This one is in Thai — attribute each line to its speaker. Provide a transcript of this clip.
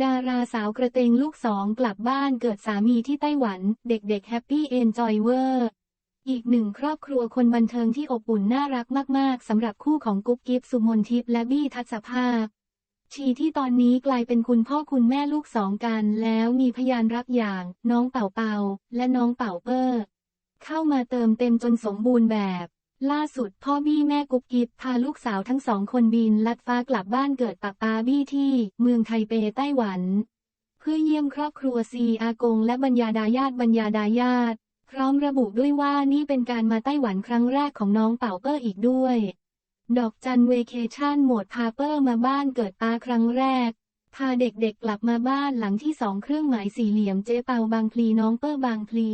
Speaker 1: ดาราสาวกระเตงลูกสองกลับบ้านเกิดสามีที่ไต้หวัน เด็กๆแฮปปี้เอนจอยเวอร์อีกหนึ่งครอบครัวคนบันเทิงที่อบอุ่นน่ารักมากๆสำหรับคู่ของกุ๊บกิ๊บสุมนทิพย์และบี้ทัศภาค ชีที่ตอนนี้กลายเป็นคุณพ่อคุณแม่ลูกสองกันแล้วมีพยานรักอย่าง น้องเป่าเป่าและน้องเป่าเปอร์ เข้ามาเติมเต็มจนสมบูรณ์แบบ ล่าสุดพ่อบี้แม่กุ๊บกิ๊บพาลูกสาวทั้งสองคนบินลัดฟ้ากลับบ้านเกิดปาปาบี้ที่ เมืองไทเปไต้หวัน เพื่อเยี่ยมครอบครัวซีอากงและบรรยาดาญาติบรรยาดาญาติ พร้อมระบุด้วยว่านี่เป็นการมาไต้หวันครั้งแรกของน้องเป่าเปอร์อีกด้วย ดอกจันเวเคชั่นโหมดพาเปอร์มาบ้านเกิดปาครั้งแรก พาเด็กๆกลับมาบ้านหลังที่สองเครื่องหมายสี่เหลี่ยมเจ๊เปาบางพลีน้องเปอร์บางพลี